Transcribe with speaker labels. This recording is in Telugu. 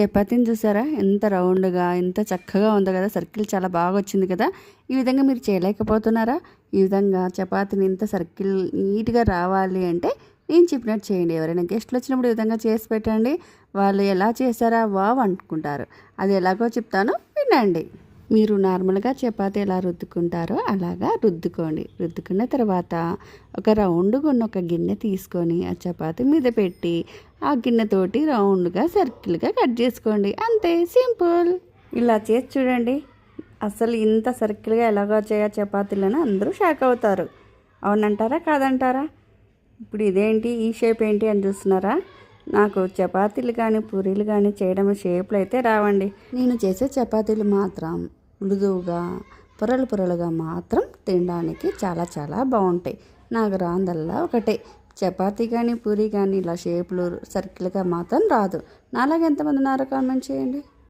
Speaker 1: చపాతీని చూసారా? ఎంత రౌండ్గా ఎంత చక్కగా ఉందో కదా? సర్కిల్ చాలా బాగా వచ్చింది కదా? ఈ విధంగా మీరు చేయలేకపోతున్నారా? ఈ విధంగా చపాతీని ఇంత సర్కిల్ నీట్గా రావాలి అంటే నేను చెప్పినట్టు చేయండి. ఎవరైనా గెస్ట్లు వచ్చినప్పుడు ఈ విధంగా చేసి పెట్టండి. వాళ్ళు ఎలా చేశారా వావ్ అనుకుంటారు. అది ఎలాగో చెప్తాను. వినండి. మీరు నార్మల్గా చపాతీ ఎలా రుద్దుకుంటారో అలాగా రుద్దుకోండి. రుద్దుకున్న తర్వాత ఒక రౌండ్గా ఉన్న ఒక గిన్నె తీసుకొని ఆ చపాతీ మీద పెట్టి ఆ గిన్నెతోటి రౌండ్గా సర్కిల్గా కట్ చేసుకోండి. అంతే సింపుల్. ఇలా చేసి చూడండి. అసలు ఇంత సర్కిల్గా ఎలాగో చేయా చపాతీలను అందరూ షాక్ అవుతారు. అవునంటారా కాదంటారా? ఇప్పుడు ఇదేంటి ఈ షేప్ ఏంటి అని చూస్తున్నారా? నాకు చపాతీలు కానీ పూరీలు కానీ చేయడం షేప్లు అయితే రావండి. నేను చేసే చపాతీలు మాత్రం మృదువుగా పొరలు పొరలుగా మాత్రం తినడానికి చాలా చాలా బాగుంటాయి. నాకు రాందల్లా ఒకటే. చపాతీ కానీ పూరి కానీ ఇలా షేపులు సర్కిల్గా మాత్రం రాదు. నాలాగ ఎంతమంది ఉన్నారో కామెంట్ చేయండి